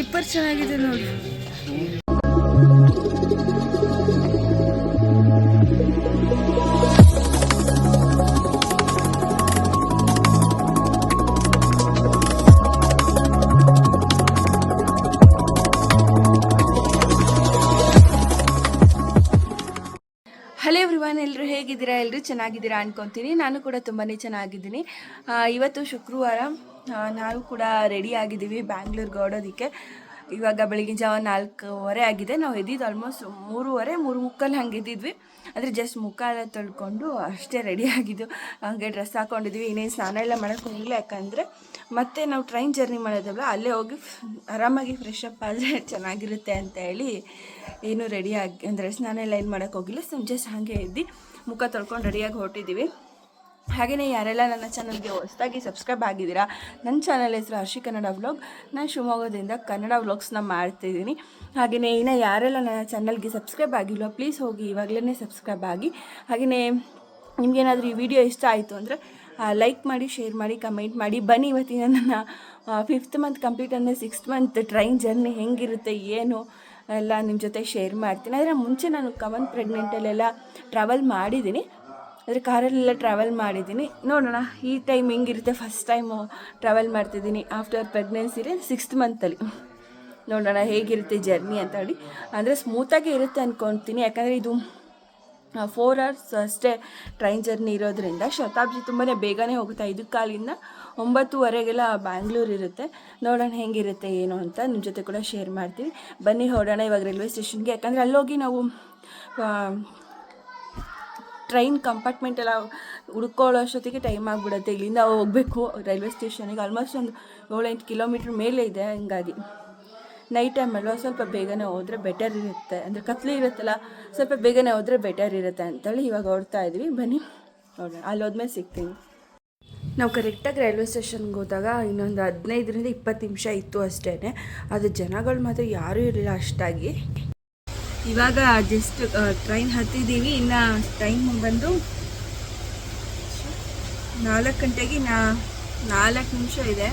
Slipper ಚೆನ್ನಾಗಿದೆ ನೋಡಿ. ಎಲ್ಲರೂ ಚೆನ್ನಾಗಿದ್ದೀರಾ ಅನ್ಕೊತೀನಿ. ನಾನು ಕೂಡ ತುಂಬಾ ಚೆನ್ನಾಗಿದ್ದೀನಿ. ಇವತ್ತು ಶುಕ್ರವಾರ ನಾವು ಕೂಡ ರೆಡಿ ಆಗಿದ್ದೀವಿ ಬ್ಯಾಂಗ್ಳೂರ್ಗೆ ಹೊಡೋದಕ್ಕೆ ಇವಾಗ ಬೆಳಗಿನ ಜಾವ ನಾಲ್ಕೂವರೆ ಆಗಿದೆ. ನಾವು ಎದ್ದಿದ್ದು ಆಲ್ಮೋಸ್ಟ್ ಮೂರುವರೆ ಮೂರು ಮುಕ್ಕಲ್ಲಿ ಹಂಗೆ ಇದ್ದಿದ್ವಿ ಅಂದರೆ ಜಸ್ಟ್ ಮುಖ ಎಲ್ಲ ತೊಳ್ಕೊಂಡು ಅಷ್ಟೇ ರೆಡಿ ಆಗಿದ್ದು. ಹಂಗೆ ಡ್ರೆಸ್ ಹಾಕೊಂಡಿದ್ವಿ ಇನ್ನೇನು ಸ್ನಾನ ಎಲ್ಲ ಮಾಡೋಕ್ಕೆ ಹೋಗಿಲ್ಲ. ಯಾಕಂದರೆ ಮತ್ತೆ ನಾವು ಟ್ರೈನ್ ಜರ್ನಿ ಮಾಡೋದಲ್ಲ ಅಲ್ಲೇ ಹೋಗಿ ಆರಾಮಾಗಿ ಫ್ರೆಶ್ ಅಪ್ ಆದರೆ ಚೆನ್ನಾಗಿರುತ್ತೆ ಅಂತ ಹೇಳಿ ಏನು ರೆಡಿಯಾಗಿ ಅಂದರೆ ಸ್ನಾನ ಎಲ್ಲ ಏನು ಮಾಡೋಕ್ಕೆ ಹೋಗಿಲ್ಲ. ಸಂಜೆ ಹಾಗೆ ಎದ್ದು ಮುಖ ತೊಳ್ಕೊಂಡು ರೆಡಿಯಾಗಿ ಹೊರಟಿದ್ದೀವಿ. ಹಾಗೆಯೇ ಯಾರೆಲ್ಲ ನನ್ನ ಚಾನಲ್ಗೆ ಹೊಸದಾಗಿ ಸಬ್ಸ್ಕ್ರೈಬ್ ಆಗಿದ್ದೀರಾ ನನ್ನ ಚಾನಲ್ ಹೆಸರು ಹರ್ಷಿ ಕನ್ನಡ ವ್ಲಾಗ್ ನಾನು ಶಿವಮೊಗ್ಗದಿಂದ ಕನ್ನಡ ವ್ಲಾಗ್ಸ್ನ ಮಾಡ್ತಿದ್ದೀನಿ. ಹಾಗೆಯೇ ಇನ್ನು ಯಾರೆಲ್ಲ ನನ್ನ ಚಾನಲ್ಗೆ ಸಬ್ಸ್ಕ್ರೈಬ್ ಆಗಿಲ್ಲ ಪ್ಲೀಸ್ ಹೋಗಿ ಇವಾಗಲೇ ಸಬ್ಸ್ಕ್ರೈಬ್ ಆಗಿ. ಹಾಗೆಯೇ ನಿಮಗೇನಾದರೂ ಈ ವಿಡಿಯೋ ಇಷ್ಟ ಆಯಿತು ಅಂದರೆ ಲೈಕ್ ಮಾಡಿ ಶೇರ್ ಮಾಡಿ ಕಮೆಂಟ್ ಮಾಡಿ, ಬನ್ನಿ ಇವತ್ತಿನ ನನ್ನ ಫಿಫ್ತ್ ಮಂತ್ ಕಂಪ್ಲೀಟ್ ಅಂದರೆ ಸಿಕ್ಸ್ತ್ ಮಂತ್ ಟ್ರೈನ್ ಜರ್ನಿ ಹೆಂಗಿರುತ್ತೆ, ಏನು? ಎಲ್ಲ ನಿಮ್ಮ ಜೊತೆ ಶೇರ್ ಮಾಡ್ತೀನಿ. ಆದರೆ ಮುಂಚೆ ನಾನು ಕಮನ್ ಪ್ರೆಗ್ನೆಂಟಲ್ಲೆಲ್ಲ ಟ್ರಾವೆಲ್ ಮಾಡಿದ್ದೀನಿ. ಅಂದರೆ ಕಾರಲ್ಲೆಲ್ಲ ಟ್ರಾವೆಲ್ ಮಾಡಿದ್ದೀನಿ. ನೋಡೋಣ, ಈ ಟೈಮ್ ಹೆಂಗಿರುತ್ತೆ? ಫಸ್ಟ್ ಟೈಮು ಟ್ರಾವೆಲ್ ಮಾಡ್ತಿದ್ದೀನಿ ಆಫ್ಟರ್ ಪ್ರೆಗ್ನೆನ್ಸಿಲಿ ಸಿಕ್ಸ್ತ್ ಮಂತಲ್ಲಿ ನೋಡೋಣ ಹೇಗಿರುತ್ತೆ ಜರ್ನಿ ಅಂತ ಹೇಳಿ. ಅಂದರೆ ಸ್ಮೂತಾಗಿ ಇರುತ್ತೆ ಅಂದ್ಕೊತೀನಿ ಯಾಕಂದರೆ ಇದು ಫೋರ್ ಅವರ್ಸ್ ಅಷ್ಟೇ ಟ್ರೈನ್ ಜರ್ನಿ ಇರೋದ್ರಿಂದ ಶತಾಬ್ದಿ ತುಂಬಾ ಬೇಗನೆ ಹೋಗುತ್ತೆ ಐದು ಕಾಲಿಂದ ಒಂಬತ್ತುವರೆಗೆಲ್ಲ ಬ್ಯಾಂಗ್ಳೂರ್ ಇರುತ್ತೆ. ನೋಡೋಣ ಹೆಂಗಿರುತ್ತೆ, ಏನು ಅಂತ ನಿಮ್ಮ ಜೊತೆ ಕೂಡ ಶೇರ್ ಮಾಡ್ತೀವಿ. ಬನ್ನಿ ಹೊರಡೋಣ ಇವಾಗ ರೈಲ್ವೆ ಸ್ಟೇಷನ್ಗೆ ಯಾಕಂದರೆ ಅಲ್ಲೋಗಿ ನಾವು ಟ್ರೈನ್ ಕಂಪಾರ್ಟ್ಮೆಂಟ್ ಎಲ್ಲ ಹುಡ್ಕೊಳ್ಳೋ ಅಷ್ಟೊತ್ತಿಗೆ ಟೈಮ್ ಆಗಿಬಿಡುತ್ತೆ. ಇಲ್ಲಿಂದ ಹೋಗಬೇಕು. ರೈಲ್ವೆ ಸ್ಟೇಷನಿಗೆ ಆಲ್ಮೋಸ್ಟ್ ಒಂದು ಏಳೆಂಟು ಕಿಲೋಮೀಟ್ರ್ ಮೇಲೆ ಇದೆ ಹಿಂಗಾಗಿ. ನೈಟ್ ಟೈಮ್ ಅಲ್ವಾ ಸ್ವಲ್ಪ ಬೇಗನೆ ಹೋದರೆ ಬೆಟರ್ ಇರುತ್ತೆ. ಅಂದರೆ ಕತ್ಲೆ ಇರುತ್ತಲ್ಲ, ಸ್ವಲ್ಪ ಬೇಗನೆ ಹೋದರೆ ಬೆಟರ್ ಇರುತ್ತೆ ಅಂತೇಳಿ ಇವಾಗ ಹೊಡ್ತಾ ಇದ್ವಿ. ಬನ್ನಿ, ನೋಡೋಣ. ಅಲ್ಲಿ ಹೋದ್ಮೇಲೆ ಸಿಗ್ತೀನಿ. ನಾವು ಕರೆಕ್ಟಾಗಿ ರೈಲ್ವೆ ಸ್ಟೇಷನ್ಗೆ ಹೋದಾಗ ಇನ್ನೊಂದು ಹದಿನೈದರಿಂದ ಇಪ್ಪತ್ತು ನಿಮಿಷ ಇತ್ತು ಅಷ್ಟೇ ಅದು ಜನಗಳು ಮಾತ್ರ ಯಾರೂ ಇರಲಿಲ್ಲ ಅಷ್ಟಾಗಿ. ಇವಾಗ ಜಸ್ಟ್ ಟ್ರೈನ್ ಹತ್ತಿದ್ದೀವಿ ಇನ್ನು ಟೈಮ್ ಬಂದು ನಾಲ್ಕು ಗಂಟೆಗೆ ನಾ ನಾಲ್ಕು ನಿಮಿಷ ಇದೆ.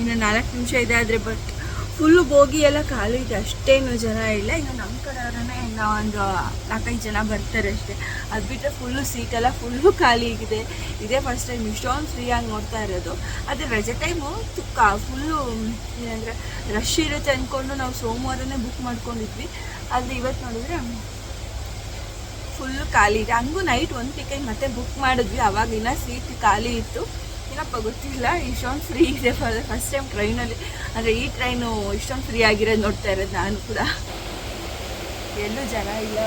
ಇನ್ನು ನಾಲ್ಕು ನಿಮಿಷ ಇದೆ ಆದರೆ ಬಟ್ ಫುಲ್ಲು ಬೋಗಿ ಎಲ್ಲ ಖಾಲಿ ಇದೆ, ಅಷ್ಟೇನು ಜನ ಇಲ್ಲ. ಇನ್ನು ನಮ್ಮ ಕಡೆಯವರೇ ಇನ್ನು ಒಂದು ನಾಲ್ಕೈದು ಜನ ಬರ್ತಾರೆ ಅಷ್ಟೇ. ಅದು ಬಿಟ್ಟರೆ ಫುಲ್ಲು ಸೀಟೆಲ್ಲ ಫುಲ್ಲು ಖಾಲಿ ಆಗಿದೆ. ಇದೇ ಫಸ್ಟ್ ಟೈಮ್ ಇಷ್ಟೊಂದು ಫ್ರೀಯಾಗಿ ನೋಡ್ತಾ ಇರೋದು. ಆದರೆ ರಜೆ ಟೈಮು ತುಕ್ಕ ಫುಲ್ಲು ಏನಂದರೆ ರಶ್ ಇರುತ್ತೆ ಅಂದ್ಕೊಂಡು ನಾವು ಸೋಮವಾರನೇ ಬುಕ್ ಮಾಡ್ಕೊಂಡಿದ್ವಿ. ಆದರೆ ಇವತ್ತು ನೋಡಿದ್ರೆ ಫುಲ್ಲು ಖಾಲಿ ಇದೆ. ಹಂಗೂ ನೈಟ್ ಒಂದು ಟಿಕೆಟ್ ಮತ್ತೆ ಬುಕ್ ಮಾಡಿದ್ವಿ. ಅವಾಗಿನ ಸೀಟ್ ಖಾಲಿ ಇತ್ತು. ಏನಪ್ಪ ಗೊತ್ತಿಲ್ಲ. ಇಷ್ಟೊಂದು ಫ್ರೀ ಇದೆ ಫಸ್ಟ್ ಟೈಮ್ ಟ್ರೈನಲ್ಲಿ ಅಂದರೆ ಈ ಟ್ರೈನು ಇಷ್ಟೊಂದು ಫ್ರೀ ಆಗಿರೋದು ನೋಡ್ತಾ ಇರೋದು ನಾನು ಕೂಡ. ಎಲ್ಲೂ ಜನ ಇಲ್ಲ.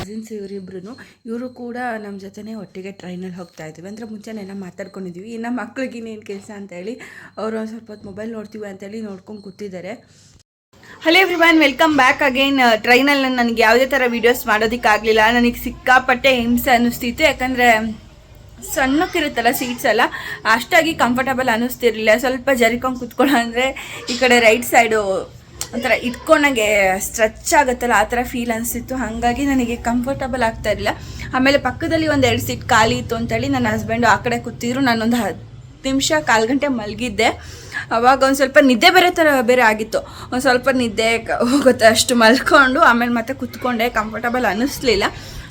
ಕಸಿನ್ಸ್ ಇವರಿಬ್ರು ಇವರು ಕೂಡ ನಮ್ಮ ಜೊತೆನೇ ಒಟ್ಟಿಗೆ ಟ್ರೈನಲ್ಲಿ ಹೋಗ್ತಾ ಇದ್ವಿ. ಅಂದರೆ ಮುಂಚೆನೆಲ್ಲ ಮಾತಾಡ್ಕೊಂಡಿದ್ವಿ. ಇನ್ನು ಮಕ್ಳಿಗೆ ಇನ್ನೇನು ಕೆಲಸ ಅಂತೇಳಿ, ಅವರು ಒಂದು ಸ್ವಲ್ಪ ಹೊತ್ತು ಮೊಬೈಲ್ ನೋಡ್ತೀವಿ ಅಂತೇಳಿ ನೋಡ್ಕೊಂಡು ಕೂತಿದ್ದಾರೆ. Hello every welcome back again ಟ್ರೈನಲ್ಲಿ ನನಗೆ ಯಾವುದೇ ಥರ ವೀಡಿಯೋಸ್ ಮಾಡೋದಕ್ಕಾಗಲಿಲ್ಲ ನನಗೆ ಸಿಕ್ಕಾಪಟ್ಟೆ ಹಿಂಸೆ ಅನ್ನಿಸ್ತಿತ್ತು. ಯಾಕಂದರೆ, ಸಣ್ಣಕ್ಕಿರುತ್ತಲ್ಲ ಸೀಟ್ಸ್ ಎಲ್ಲ, ಅಷ್ಟಾಗಿ ಕಂಫರ್ಟಬಲ್ ಅನ್ನಿಸ್ತಿರಲಿಲ್ಲ. ಸ್ವಲ್ಪ ಜರಿಕೊಂಡು ಕುತ್ಕೊಳ್ಳೋ ಅಂದರೆ ಈ ಕಡೆ ರೈಟ್ ಸೈಡು ಒಂಥರ ಇಟ್ಕೊಂಡಂಗೆ ಸ್ಟ್ರೆಚ್ ಆಗುತ್ತಲ್ಲ, ಆ ಥರ ಫೀಲ್ ಅನಿಸ್ತಿತ್ತು ಹಾಗಾಗಿ ನನಗೆ ಕಂಫರ್ಟಬಲ್ ಆಗ್ತಾ ಇರಲಿಲ್ಲ. ಆಮೇಲೆ ಪಕ್ಕದಲ್ಲಿ ಒಂದು ಎರಡು ಸೀಟ್ ಖಾಲಿ ಇತ್ತು ಅಂತೇಳಿ ನನ್ನ ಹಸ್ಬೆಂಡು ಆ ಕಡೆ ಕೂತಿದ್ರು. ನಾನೊಂದು ಹತ್ತು ನಿಮಿಷ, ಕಾಲು ಗಂಟೆ ಮಲಗಿದ್ದೆ. ಅವಾಗ ಒಂದು ಸ್ವಲ್ಪ ನಿದ್ದೆ ಬೇರೆ ಥರ ಬೇರೆ ಆಗಿತ್ತು. ಒಂದು ಸ್ವಲ್ಪ ನಿದ್ದೆ ಹೋಗುತ್ತೆ ಅಷ್ಟು ಮಲ್ಕೊಂಡು, ಆಮೇಲೆ ಮತ್ತೆ ಕುತ್ಕೊಂಡೆ ಕಂಫರ್ಟಬಲ್ ಅನ್ನಿಸ್ಲಿಲ್ಲ.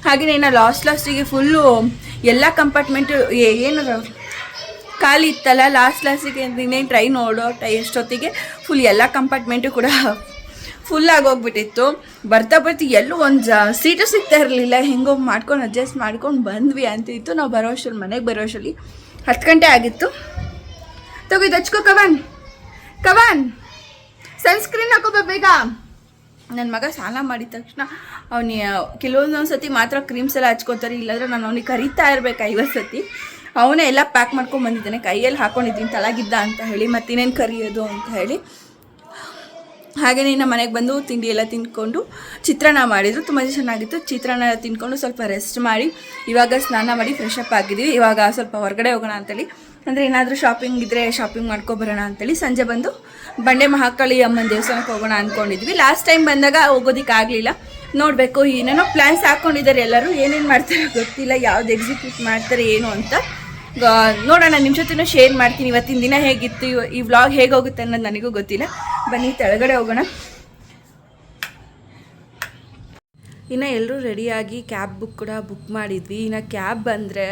ಹಾಗೆಯೇ ಇನ್ನು ಲಾಸ್ಟ್ ಲಾಸ್ಟಿಗೆ ಫುಲ್ಲು ಎಲ್ಲ ಕಂಪಾರ್ಟ್ಮೆಂಟು ಏನು ಖಾಲಿ ಇತ್ತಲ್ಲ ಲಾಸ್ಟ್ ಲಾಸ್ಟಿಗೆ ಇನ್ನೇನು ಟ್ರೈನ್ ನೋಡೋ ಟ್ರೈ ಎಷ್ಟೊತ್ತಿಗೆ ಫುಲ್ ಎಲ್ಲ ಕಂಪಾರ್ಟ್ಮೆಂಟು ಕೂಡ ಫುಲ್ ಹೋಗ್ಬಿಟ್ಟಿತ್ತು. ಬರ್ತಾ ಬರ್ತಾ ಎಲ್ಲೂ ಒಂದು ಜ ಸೀಟು ಸಿಗ್ತಾ ಇರಲಿಲ್ಲ. ಹೆಂಗೋ ಮಾಡ್ಕೊಂಡು ಅಡ್ಜಸ್ಟ್ ಮಾಡ್ಕೊಂಡು ಬಂದ್ವಿ ಅಂತಿತ್ತು. ನಾವು ಬರೋ ಅಷ್ಟರಲ್ಲಿ ಮನೆಗೆ ಬರೋ ಅಷ್ಟರಲ್ಲಿ ಹತ್ತು ಗಂಟೆ ಆಗಿತ್ತು. ತಗೋ ಹಚ್ಕೋ ಕವನ್. ಕವನ್. ಸನ್ಸ್ಕ್ರೀನ್ ಹಾಕೋಬೇಕು ಬೇಗ. ನನ್ನ ಮಗ ಸ್ನಾನ ಮಾಡಿದ ತಕ್ಷಣ ಅವನಿ ಕೆಲವೊಂದೊಂದು ಸತಿ ಮಾತ್ರ ಕ್ರೀಮ್ಸ್ ಎಲ್ಲ ಹಚ್ಕೋತಾರೆ, ಇಲ್ಲಾಂದ್ರೆ ನಾನು ಅವ್ನಿಗೆ ಕರಿತಾ ಇರ್ಬೇಕು ಐವತ್ತು ಸತಿ ಅವನೇ ಎಲ್ಲ ಪ್ಯಾಕ್ ಮಾಡ್ಕೊಂಡು ಬಂದಿದ್ದಾನೆ, ಕೈಯಲ್ಲಿ ಹಾಕೊಂಡಿದ್ದೀನಿ, ತಳಗಿದ್ದ ಅಂತ ಹೇಳಿ ಮತ್ತಿನ್ನೇನು ಕರಿಯೋದು ಅಂತ ಹೇಳಿ. ಹಾಗೆಯೇ ನಮ್ಮ ಮನೆಗೆ ಬಂದು ತಿಂಡಿ ಎಲ್ಲ ತಿಂದ್ಕೊಂಡು ಚಿತ್ರಾನ್ನ ಮಾಡಿದ್ರು. ತುಂಬ ಚೆನ್ನಾಗಿತ್ತು. ಚಿತ್ರಾನ್ನ ತಿಂದ್ಕೊಂಡು ಸ್ವಲ್ಪ ರೆಸ್ಟ್ ಮಾಡಿ, ಇವಾಗ ಸ್ನಾನ ಮಾಡಿ ಫ್ರೆಶ್ ಅಪ್ ಆಗಿದ್ದೀವಿ. ಇವಾಗ ಸ್ವಲ್ಪ ಹೊರಗಡೆ ಹೋಗೋಣ ಅಂತೇಳಿ. ಅಂದರೆ ಏನಾದರೂ ಶಾಪಿಂಗ್ ಇದ್ದರೆ ಶಾಪಿಂಗ್ ಮಾಡ್ಕೊಬರೋಣ ಅಂತೇಳಿ ಸಂಜೆ ಬಂದು ಬಂಡೆ ಮಹಾಕಾಳಿ ಅಮ್ಮನ ದೇವಸ್ಥಾನಕ್ಕೆ ಹೋಗೋಣ ಅಂದ್ಕೊಂಡಿದ್ವಿ ಲಾಸ್ಟ್ ಟೈಮ್ ಬಂದಾಗ ಹೋಗೋದಿಕ್ಕೆ ಆಗಲಿಲ್ಲ. ನೋಡಬೇಕು, ಏನೇನೋ ಪ್ಲ್ಯಾನ್ಸ್ ಹಾಕ್ಕೊಂಡಿದ್ದಾರೆ ಎಲ್ಲರೂ. ಏನೇನು ಮಾಡ್ತಾರೆ ಗೊತ್ತಿಲ್ಲ. ಯಾವ್ದು ಎಕ್ಸಿಕ್ಯೂಟ್ ಮಾಡ್ತಾರೆ, ಏನು ಅಂತ. ನೋಡೋಣ ನಿಮ್ಮ ಜೊತೆನೂ ಶೇರ್ ಮಾಡ್ತೀನಿ. ಇವತ್ತಿನ ದಿನ ಹೇಗಿತ್ತು ಈ ವ್ಲಾಗ್ ಹೇಗೆ ಹೋಗುತ್ತೆ ಅನ್ನೋದು ನನಗೂ ಗೊತ್ತಿಲ್ಲ. ಬನ್ನಿ, ತೆಳಗಡೆ ಹೋಗೋಣ. ಇನ್ನು ಎಲ್ಲರೂ ರೆಡಿಯಾಗಿ ಕ್ಯಾಬ್ ಬುಕ್ ಕೂಡ ಬುಕ್ ಮಾಡಿದ್ವಿ. ಇನ್ನು ಕ್ಯಾಬ್ ಬಂದರೆ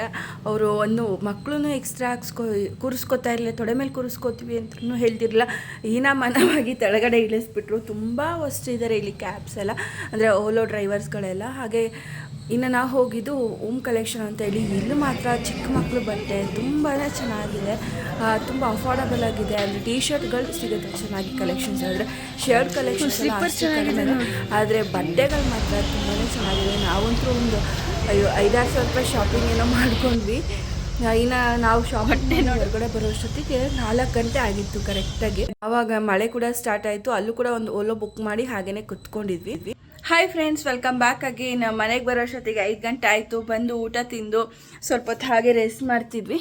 ಅವರು ಒಂದು ಮಕ್ಕಳನ್ನು ಎಕ್ಸ್ಟ್ರಾ ಹಾಕ್ಸ್ಕೊ, ಕೂರಿಸ್ಕೊತಾ ಇರಲಿಲ್ಲ, ತೊಡೆ ಮೇಲೆ ಕೂರಿಸ್ಕೋತೀವಿ ಅಂತಲೂ ಹೇಳ್ತಿರಲಿಲ್ಲ. ಮನವಾಗಿ ಕೆಳಗಡೆ ಇಳಿಸ್ಬಿಟ್ರು. ತುಂಬ ಇದ್ದಾರೆ ಇಲ್ಲಿ ಕ್ಯಾಬ್ಸ್ ಎಲ್ಲ. ಅಂದರೆ ಓಲೋ ಡ್ರೈವರ್ಸ್ಗಳೆಲ್ಲ ಹಾಗೆ ಇನ್ನು ನಾವು ಹೋಗಿದ್ದು ಓಮ್ ಕಲೆಕ್ಷನ್ ಅಂತ ಹೇಳಿ. ಇಲ್ಲಿ ಮಾತ್ರ ಚಿಕ್ಕ ಮಕ್ಕಳು ಬಟ್ಟೆ ತುಂಬಾ ಚೆನ್ನಾಗಿದೆ. ತುಂಬ ಅಫೋರ್ಡಬಲ್ ಆಗಿದೆ. ಅಲ್ಲಿ ಟೀ ಶರ್ಟ್ಗಳು ಸಿಗುತ್ತೆ ಚೆನ್ನಾಗಿ ಕಲೆಕ್ಷನ್ಸ್ ಆದರೆ. ಶರ್ಟ್ ಕಲೆಕ್ಷನ್ಸ್ ಆದರೆ ಬಟ್ಟೆಗಳು ಮಾತ್ರ ತುಂಬಾ ಚೆನ್ನಾಗಿದೆ. ನಾವಂತೂ ಒಂದು ಅಯ್ಯೋ ಐದಾರು ಸಾವಿರ ರೂಪಾಯಿ ಶಾಪಿಂಗ್ ಏನೋ ಮಾಡ್ಕೊಂಡ್ವಿ. ಇನ್ನು ನಾವು ಶಾಪಿಂಗ್ ಹೊರಗಡೆ ಬರೋ ಅಷ್ಟೊತ್ತಿಗೆ ನಾಲ್ಕು ಗಂಟೆ ಆಗಿತ್ತು ಕರೆಕ್ಟಾಗಿ ಆವಾಗ ಮಳೆ ಕೂಡ ಸ್ಟಾರ್ಟ್ ಆಯಿತು. ಅಲ್ಲೂ ಕೂಡ ಒಂದು ಓಲೋ ಬುಕ್ ಮಾಡಿ ಹಾಗೇನೆ ಕುತ್ಕೊಂಡಿದ್ವಿ. ಹಾಯ್ ಫ್ರೆಂಡ್ಸ್ ವೆಲ್ಕಮ್ ಬ್ಯಾಕ್ ಆಗಿ ನಮ್ಮ ಮನೆಗೆ ಬರೋ ಅಷ್ಟೊತ್ತಿಗೆ ಐದು ಗಂಟೆ ಆಯಿತು. ಬಂದು ಊಟ ತಿಂದು ಸ್ವಲ್ಪ ಹೊತ್ತು ಹಾಗೆ ರೆಸ್ಟ್ ಮಾಡ್ತಿದ್ವಿ.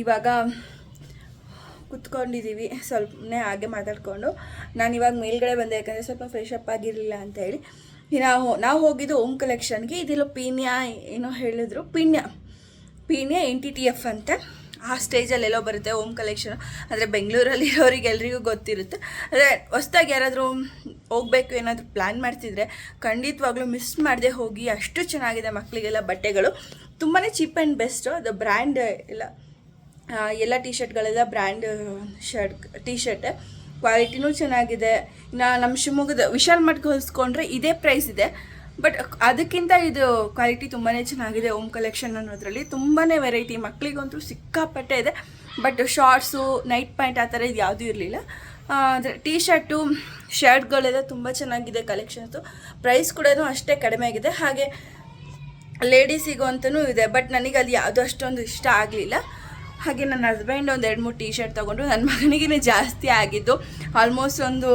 ಇವಾಗ ಕುತ್ಕೊಂಡಿದ್ದೀವಿ ಸ್ವಲ್ಪನೇ ಹಾಗೆ ಮಾತಾಡಿಕೊಂಡು. ನಾನು ಇವಾಗ ಮೇಲ್ಗಡೆ ಬಂದೆ, ಯಾಕಂದರೆ ಸ್ವಲ್ಪ ಫ್ರೆಶ್ ಅಪ್ ಆಗಿರಲಿಲ್ಲ ಅಂತ ಹೇಳಿ. ನಾವು ನಾವು ಹೋಗಿದ್ದು ಓಮ್ ಕಲೆಕ್ಷನ್ಗೆ ಇದೆಲ್ಲ ಪೀಣ್ಯ ಏನೋ ಹೇಳಿದ್ರು. Peenya Peenya N T T F ಅಂತ. ಆ ಸ್ಟೇಜಲ್ಲೆಲ್ಲೋ ಬರುತ್ತೆ ಓಮ್ ಕಲೆಕ್ಷನ್. ಅಂದರೆ ಬೆಂಗಳೂರಲ್ಲಿ ಇರೋರಿಗೆ ಎಲ್ರಿಗೂ ಗೊತ್ತಿರುತ್ತೆ. ಅಂದರೆ ಹೊಸ್ದಾಗಿ ಯಾರಾದರೂ ಹೋಗಬೇಕು ಏನಾದರೂ ಪ್ಲ್ಯಾನ್ ಮಾಡ್ತಿದ್ರೆ ಖಂಡಿತವಾಗ್ಲೂ ಮಿಸ್ ಮಾಡದೆ ಹೋಗಿ ಅಷ್ಟು ಚೆನ್ನಾಗಿದೆ ಮಕ್ಕಳಿಗೆಲ್ಲ ಬಟ್ಟೆಗಳು. ತುಂಬಾ ಚೀಪ್ ಆ್ಯಂಡ್ ಬೆಸ್ಟು ಅದು ಬ್ರ್ಯಾಂಡ್ ಎಲ್ಲ ಎಲ್ಲ ಟೀ ಶರ್ಟ್ಗಳೆಲ್ಲ ಬ್ರ್ಯಾಂಡ್ ಶರ್ಟ್ ಟೀ ಶರ್ಟ್ ಕ್ವಾಲಿಟಿನೂ ಚೆನ್ನಾಗಿದೆ. ಇನ್ನು ನಮ್ಮ ಶಿವಮೊಗ್ಗದ ವಿಶಾಲ್ ಮಟ್ಗೆ ಹೊಲಿಸ್ಕೊಂಡ್ರೆ ಇದೇ ಪ್ರೈಸ್ ಇದೆ. ಬಟ್ ಅದಕ್ಕಿಂತ ಇದು ಕ್ವಾಲಿಟಿ ತುಂಬಾ ಚೆನ್ನಾಗಿದೆ ಓಮ್ ಕಲೆಕ್ಷನ್ ಅನ್ನೋದ್ರಲ್ಲಿ. ತುಂಬಾ ವೆರೈಟಿ ಮಕ್ಕಳಿಗಂತೂ ಸಿಕ್ಕಾಪಟ್ಟೆ ಇದೆ. ಬಟ್ ಶಾರ್ಟ್ಸು ನೈಟ್ ಪ್ಯಾಂಟ್ ಆ ಥರ ಇದು ಯಾವುದೂ ಇರಲಿಲ್ಲ. ಅಂದರೆ ಟೀ ಶರ್ಟು ಶರ್ಟ್ಗಳೆಲ್ಲ ತುಂಬ ಚೆನ್ನಾಗಿದೆ ಕಲೆಕ್ಷನ್ಸು ಪ್ರೈಸ್ ಕೂಡ ಅಷ್ಟೇ ಕಡಿಮೆ ಆಗಿದೆ. ಹಾಗೆ ಲೇಡೀಸಿಗೂ ಅಂತಲೂ ಇದೆ. ಬಟ್ ನನಗೆ ಅದು ಯಾವುದೂ ಅಷ್ಟೊಂದು ಇಷ್ಟ ಆಗಲಿಲ್ಲ. ಹಾಗೆ ನನ್ನ ಹಸ್ಬೆಂಡ್ ಒಂದು ಎರಡು ಮೂರು ಟೀ ಶರ್ಟ್ ತೊಗೊಂಡು ನನ್ನ ಮಗನಿಗೆ ಜಾಸ್ತಿ ಆಗಿದ್ದು ಆಲ್ಮೋಸ್ಟ್ ಒಂದು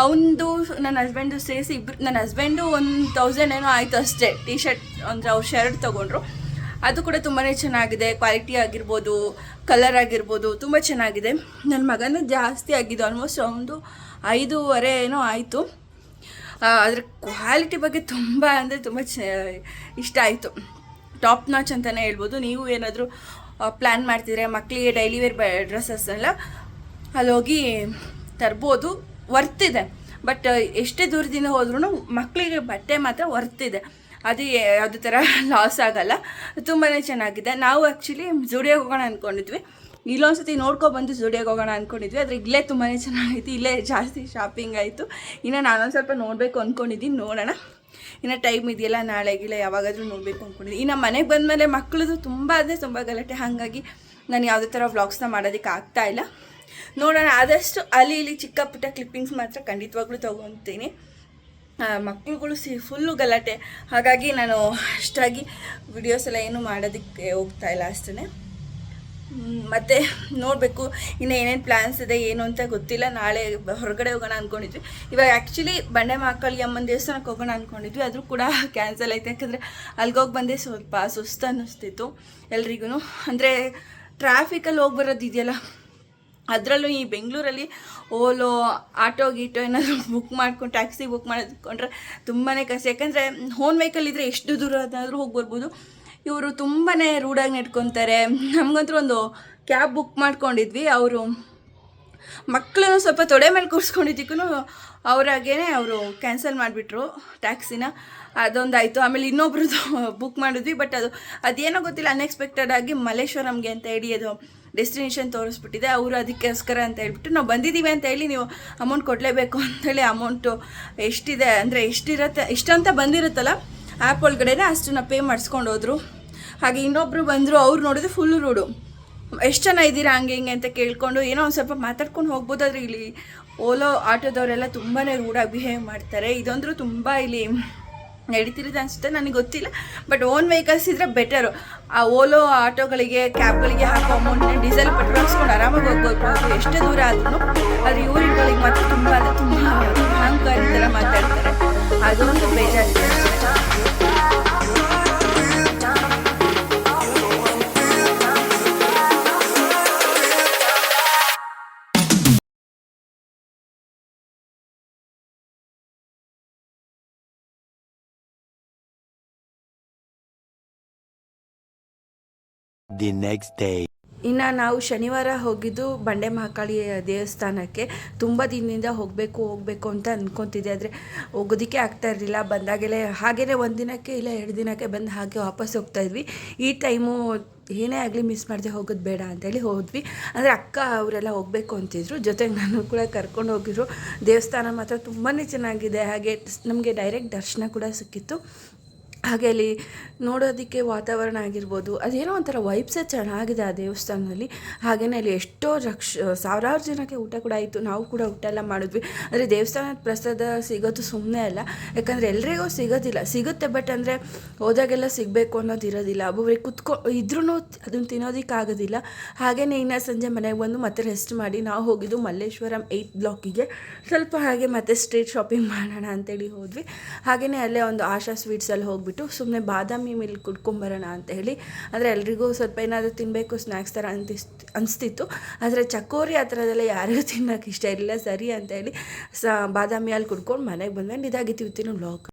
ಅವನದು ನನ್ನ ಹಸ್ಬೆಂಡು ಸೇರಿಸಿ ಇಬ್ರು ನನ್ನ ಹಸ್ಬೆಂಡು ಒಂದು ತೌಸಂಡ್ ಏನೋ ಆಯಿತು ಅಷ್ಟೇ. ಟಿ ಶರ್ಟ್ ಅಂದರೆ ಅವ್ರು ಶರ್ಟ್ ತೊಗೊಂಡ್ರು. ಅದು ಕೂಡ ತುಂಬಾ ಚೆನ್ನಾಗಿದೆ. ಕ್ವಾಲಿಟಿ ಆಗಿರ್ಬೋದು ಕಲರ್ ಆಗಿರ್ಬೋದು, ತುಂಬ ಚೆನ್ನಾಗಿದೆ. ನನ್ನ ಮಗನ ಜಾಸ್ತಿ ಆಗಿದ್ದು ಆಲ್ಮೋಸ್ಟ್ ಒಂದು ಐದೂವರೆ ಏನೋ ಆಯಿತು. ಅದರ ಕ್ವಾಲಿಟಿ ಬಗ್ಗೆ ತುಂಬ ಅಂದರೆ ತುಂಬ ಚ ಇಷ್ಟ ಆಯಿತು. ಟಾಪ್ ನಾಚ್ ಅಂತಲೇ ಹೇಳ್ಬೋದು. ನೀವು ಏನಾದರೂ ಪ್ಲ್ಯಾನ್ ಮಾಡ್ತಿದ್ರೆ ಮಕ್ಕಳಿಗೆ ಡೈಲಿ ವೇರ್ ಬ ಡ್ರೆಸ್ಸಸ್ ಎಲ್ಲ ಅಲ್ಲಿ ಹೋಗಿ ತರ್ಬೋದು. ವರ್ತ್ ಇದೆ ಬಟ್ ಎಷ್ಟೇ ದೂರದಿಂದ ಹೋದ್ರೂ ಮಕ್ಕಳಿಗೆ ಬಟ್ಟೆ ಮಾತ್ರ ವರ್ತ್ ಇದೆ ಅದು ಯಾವುದೇ ಥರ ಲಾಸ್ ಆಗಲ್ಲ. ತುಂಬಾ ಚೆನ್ನಾಗಿದೆ. ನಾವು ಆ್ಯಕ್ಚುಲಿ ಜುಡಿಯೋಗೆ ಹೋಗೋಣ ಅಂದ್ಕೊಂಡಿದ್ವಿ ಇಲ್ಲೊಂದ್ಸತಿ ನೋಡ್ಕೊಬಂದು ಜುಡಿಯೋಗೆ ಹೋಗೋಣ ಅಂದ್ಕೊಂಡಿದ್ವಿ ಆದರೆ ಇಲ್ಲೇ ತುಂಬಾ ಚೆನ್ನಾಗಿತ್ತು ಇಲ್ಲೇ ಜಾಸ್ತಿ ಶಾಪಿಂಗ್ ಆಯಿತು. ಇನ್ನು ನಾನೊಂದು ಸ್ವಲ್ಪ ನೋಡಬೇಕು ಅಂದ್ಕೊಂಡಿದ್ದೀನಿ ನೋಡೋಣ. ಇನ್ನು ಟೈಮ್ ಇದೆಯಲ್ಲ ನಾಳೆ ಗಿಳ ಯಾವಾಗಾದರೂ ನೋಡಬೇಕು ಅಂದ್ಕೊಂಡಿದ್ದೀನಿ ಇನ್ನು ಮನೆಗೆ ಬಂದಮೇಲೆ ಮಕ್ಕಳದು ತುಂಬ ಅಂದರೆ ತುಂಬ ಗಲಾಟೆ. ಹಾಗಾಗಿ ನಾನು ಯಾವುದೇ ಥರ ವ್ಲಾಗ್ಸ್ನ ಮಾಡೋದಕ್ಕೆ ಆಗ್ತಾ ಇಲ್ಲ. ನೋಡೋಣ, ಆದಷ್ಟು ಅಲ್ಲಿ ಇಲ್ಲಿ ಚಿಕ್ಕ ಪುಟ್ಟ ಕ್ಲಿಪ್ಪಿಂಗ್ಸ್ ಮಾತ್ರ ಖಂಡಿತವಾಗ್ಲೂ ತೊಗೊತೀನಿ. ಮಕ್ಕಳುಗಳು ಸಿ ಫುಲ್ಲು ಗಲಾಟೆ. ಹಾಗಾಗಿ ನಾನು ಅಷ್ಟಾಗಿ ವಿಡಿಯೋಸ್ ಎಲ್ಲ ಏನು ಮಾಡೋದಕ್ಕೆ ಹೋಗ್ತಾ ಇಲ್ಲ ಅಷ್ಟೇ ಮತ್ತು ನೋಡಬೇಕು, ಇನ್ನು ಏನೇನು ಪ್ಲ್ಯಾನ್ಸ್ ಇದೆ, ಏನು ಅಂತ ಗೊತ್ತಿಲ್ಲ. ನಾಳೆ ಹೊರಗಡೆ ಹೋಗೋಣ ಅಂದ್ಕೊಂಡಿದ್ವಿ ಇವಾಗ ಆ್ಯಕ್ಚುಲಿ ಬಂಡೆ ಮಕ್ಕಳಿಗೆ ಅಮ್ಮನ ದೇವಸ್ಥಾನಕ್ಕೆ ಹೋಗೋಣ ಅಂದ್ಕೊಂಡಿದ್ವಿ ಆದರೂ ಕೂಡ ಕ್ಯಾನ್ಸಲ್ ಆಯಿತು. ಯಾಕಂದರೆ ಅಲ್ಗೋಗಿ ಬಂದೆ ಸ್ವಲ್ಪ ಸುಸ್ತು ಅನ್ನಿಸ್ತಿತ್ತು ಎಲ್ರಿಗೂ ಅಂದರೆ ಟ್ರಾಫಿಕಲ್ಲಿ ಹೋಗಿ ಬರೋದು ಇದೆಯಲ್ಲ ಅದರಲ್ಲೂ ಈ ಬೆಂಗಳೂರಲ್ಲಿ ಓಲೋ, ಆಟೋ, ಗೀಟೋ ಏನಾದರೂ ಬುಕ್ ಮಾಡ್ಕೊಂಡು ಟ್ಯಾಕ್ಸಿ ಬುಕ್ ಮಾಡಿಕೊಂಡ್ರೆ ತುಂಬಾ ಕಷ್ಟ. ಯಾಕಂದರೆ ಹೋನ್ ವೆಹಿಕಲ್ ಇದ್ದರೆ ಎಷ್ಟು ದೂರ ಅದಾದರೂ ಹೋಗಿ ಬರ್ಬೋದು. ಇವರು ತುಂಬಾ ರೂಢಾಗಿ ನೆಟ್ಕೊತಾರೆ ನಮಗಂತೂ ಒಂದು ಕ್ಯಾಬ್ ಬುಕ್ ಮಾಡ್ಕೊಂಡಿದ್ವಿ. ಅವರು ಮಕ್ಕಳನ್ನು ಸ್ವಲ್ಪ ತೊಡೆ ಮೇಲೆ ಕೂರಿಸ್ಕೊಂಡಿದ್ದಕ್ಕೂ ಹಾಗೇ ಅವರು ಕ್ಯಾನ್ಸಲ್ ಮಾಡಿಬಿಟ್ರು ಟ್ಯಾಕ್ಸಿನ ಅದೊಂದಾಯಿತು. ಆಮೇಲೆ ಇನ್ನೊಬ್ರದ್ದು ಬುಕ್ ಮಾಡಿದ್ವಿ. ಬಟ್ ಅದು, ಅದೇನೋ ಗೊತ್ತಿಲ್ಲ. ಅನ್ಎಕ್ಸ್ಪೆಕ್ಟೆಡ್ ಆಗಿ ಮಲ್ಲೇಶ್ವರಂಗೆ ಅಂತ ಹೇಳಿ ಅದು ಡೆಸ್ಟಿನೇಷನ್ ತೋರಿಸ್ಬಿಟ್ಟಿದೆ, ಅವರು ಅದಕ್ಕೋಸ್ಕರ ಅಂತ ಹೇಳ್ಬಿಟ್ಟು ನಾವು ಬಂದಿದ್ದೀವಿ ಅಂತ ಹೇಳಿ ನೀವು ಅಮೌಂಟ್ ಕೊಡಲೇಬೇಕು ಅಂತೇಳಿ ಅಮೌಂಟು ಎಷ್ಟಿದೆ ಅಂದರೆ ಎಷ್ಟಿರತ್ತೆ ಇಷ್ಟಂತ ಬಂದಿರುತ್ತಲ್ಲ ಆ್ಯಪ್ ಒಳಗಡೆನೇ ಅಷ್ಟನ್ನು ಪೇ ಮಾಡಿಸ್ಕೊಂಡು ಹೋದರು. ಹಾಗೆ ಇನ್ನೊಬ್ಬರು ಬಂದರು, ಅವ್ರು ನೋಡಿದ್ರೆ ಫುಲ್ ರೂಡು ಎಷ್ಟು ಜನ ಇದ್ದೀರಾ ಹಂಗೆ ಹಿಂಗೆ ಅಂತ ಕೇಳ್ಕೊಂಡು ಏನೋ ಒಂದು ಸ್ವಲ್ಪ ಮಾತಾಡ್ಕೊಂಡು ಹೋಗ್ಬೋದಾದ್ರೆ ಇಲ್ಲಿ ಓಲೋ ಆಟೋದವರೆಲ್ಲ ತುಂಬಾ ರೂಡಾಗಿ ಬಿಹೇವ್ ಮಾಡ್ತಾರೆ. ಇದೊಂದರೂ ತುಂಬ ಇಲ್ಲಿ ನಡೀತಿರೋದು ಅನಿಸುತ್ತೆ ನನಗೆ ಗೊತ್ತಿಲ್ಲ. ಬಟ್ ಓನ್ ವೆಹಿಕಲ್ಸ್ ಇದ್ದರೆ ಬೆಟರು ಆ ಓಲೋ ಆಟೋಗಳಿಗೆ ಕ್ಯಾಬ್ಗಳಿಗೆ ಹಾಕೋ ಅಮೌಂಟ್ನ ಡೀಸೆಲ್ ಪೆಟ್ರೋಲ್ ಹಾಕ್ಸ್ಕೊಂಡು ಆರಾಮಾಗಿ ಹೋಗ್ಬೋದು ಎಷ್ಟು ದೂರ ಆದ್ರೂ ಆದರೆ ಇವ್ರುಗಳಿಗೆ ಮಾತ್ರ ತುಂಬ, ಅಂದರೆ ತುಂಬ ಅಹಂಕಾರ ಮಾತಾಡ್ತಾರೆ. ಅದೊಂದು ಬೇಜಾರಿದೆ. The ನೆಕ್ಸ್ಟ್ ಡೇ ಇನ್ನು ನಾವು ಶನಿವಾರ ಹೋಗಿದ್ದು ಬಂಡೆ ಮಹಾಕಾಳಿ ದೇವಸ್ಥಾನಕ್ಕೆ. ತುಂಬ ದಿನದಿಂದ ಹೋಗಬೇಕು ಹೋಗಬೇಕು ಅಂತ ಅಂದ್ಕೊತಿದ್ದೆ ಆದರೆ ಹೋಗೋದಕ್ಕೆ ಆಗ್ತಾ ಇರಲಿಲ್ಲ. ಬಂದಾಗೆಲ್ಲ ಹಾಗೇ ಒಂದು ದಿನಕ್ಕೆ ಇಲ್ಲ ಎರಡು ದಿನಕ್ಕೆ ಬಂದು ಹಾಗೆ ವಾಪಸ್ ಹೋಗ್ತಾ ಇದ್ವಿ. ಈ ಟೈಮು ಏನೇ ಆಗಲಿ ಮಿಸ್ ಮಾಡದೆ ಹೋಗೋದು ಬೇಡ ಅಂತೇಳಿ ಹೋದ್ವಿ. ಅಂದರೆ ಅಕ್ಕ ಅವರೆಲ್ಲ ಹೋಗಬೇಕು ಅಂತಿದ್ರು. ಜೊತೆಗೆ ನಾನು ಕೂಡ ಕರ್ಕೊಂಡು ಹೋಗಿದ್ರು. ದೇವಸ್ಥಾನ ಮಾತ್ರ ತುಂಬಾ ಚೆನ್ನಾಗಿದೆ. ಹಾಗೆ ನಮಗೆ ಡೈರೆಕ್ಟ್ ದರ್ಶನ ಕೂಡ ಸಿಕ್ಕಿತ್ತು. ಹಾಗೆ ಅಲ್ಲಿ ನೋಡೋದಕ್ಕೆ ವಾತಾವರಣ ಆಗಿರ್ಬೋದು, ಅದೇನೋ ಒಂಥರ ವೈಬ್ಸೇ ಚೆನ್ನಾಗಿದೆ ಆ ದೇವಸ್ಥಾನದಲ್ಲಿ. ಹಾಗೆಯೇ ಅಲ್ಲಿ ಎಷ್ಟೋ ರಕ್ಷ, ಸಾವಿರಾರು ಜನಕ್ಕೆ ಊಟ ಕೂಡ ಆಯಿತು. ನಾವು ಕೂಡ ಊಟ ಎಲ್ಲ ಮಾಡಿದ್ವಿ. ಅಂದರೆ ದೇವಸ್ಥಾನದ ಪ್ರಸಾದ ಸಿಗೋದು ಸುಮ್ಮನೆ ಅಲ್ಲ. ಯಾಕಂದರೆ ಎಲ್ರಿಗೂ ಸಿಗೋದಿಲ್ಲ. ಸಿಗುತ್ತೆ ಬಟ್ ಅಂದರೆ ಹೋದಾಗೆಲ್ಲ ಸಿಗಬೇಕು ಅನ್ನೋದು ಇರೋದಿಲ್ಲ. ಒಬ್ಬೊಬ್ಬರಿಗೆ ಕುತ್ಕೊ ಇದ್ರೂ ಅದನ್ನು ತಿನ್ನೋದಕ್ಕಾಗೋದಿಲ್ಲ. ಹಾಗೆಯೇ ಇನ್ನು ಸಂಜೆ ಮನೆಗೆ ಬಂದು ಮತ್ತೆ ರೆಸ್ಟ್ ಮಾಡಿ, ನಾವು ಹೋಗಿದ್ದು ಮಲ್ಲೇಶ್ವರಂ ಏಯ್ತ್ ಬ್ಲಾಕಿಗೆ ಸ್ವಲ್ಪ ಹಾಗೆ ಮತ್ತೆ ಸ್ಟ್ರೀಟ್ ಶಾಪಿಂಗ್ ಮಾಡೋಣ ಅಂತೇಳಿ ಹೋದ್ವಿ. ಹಾಗೆಯೇ ಅಲ್ಲೇ ಒಂದು ಆಶಾ ಸ್ವೀಟ್ಸಲ್ಲಿ ಹೋಗ್ಬಿಟ್ಟು ಸುಮ್ಮನೆ ಬಾದಾಮಿ ಮಿಲ್ಕ್ ಕುಡ್ಕೊಂಬರೋಣ ಅಂತ ಹೇಳಿ ಅಂದರೆ ಎಲ್ರಿಗೂ ಸ್ವಲ್ಪ ಏನಾದರೂ ತಿನ್ನಬೇಕು ಸ್ನ್ಯಾಕ್ಸ್ ಥರ ಅಂತಿಸ್ ಅನಿಸ್ತಿತ್ತು. ಆದರೆ ಚಕೋರಿ ಆ ಥರದೆಲ್ಲ ಯಾರಿಗೂ ತಿನ್ನೋಕೆ ಇಷ್ಟ ಇರಲಿಲ್ಲ, ಸರಿ ಅಂತ ಹೇಳಿ ಸ ಬಾದಾಮಿ ಅಲ್ಲಿ ಕುಡ್ಕೊಂಡು ಮನೆಗೆ ಬಂದ್ಮೇಲೆ ಇದಾಗಿತ್ತು ಇವತ್ತಿನ ವ್ಲಾಗ್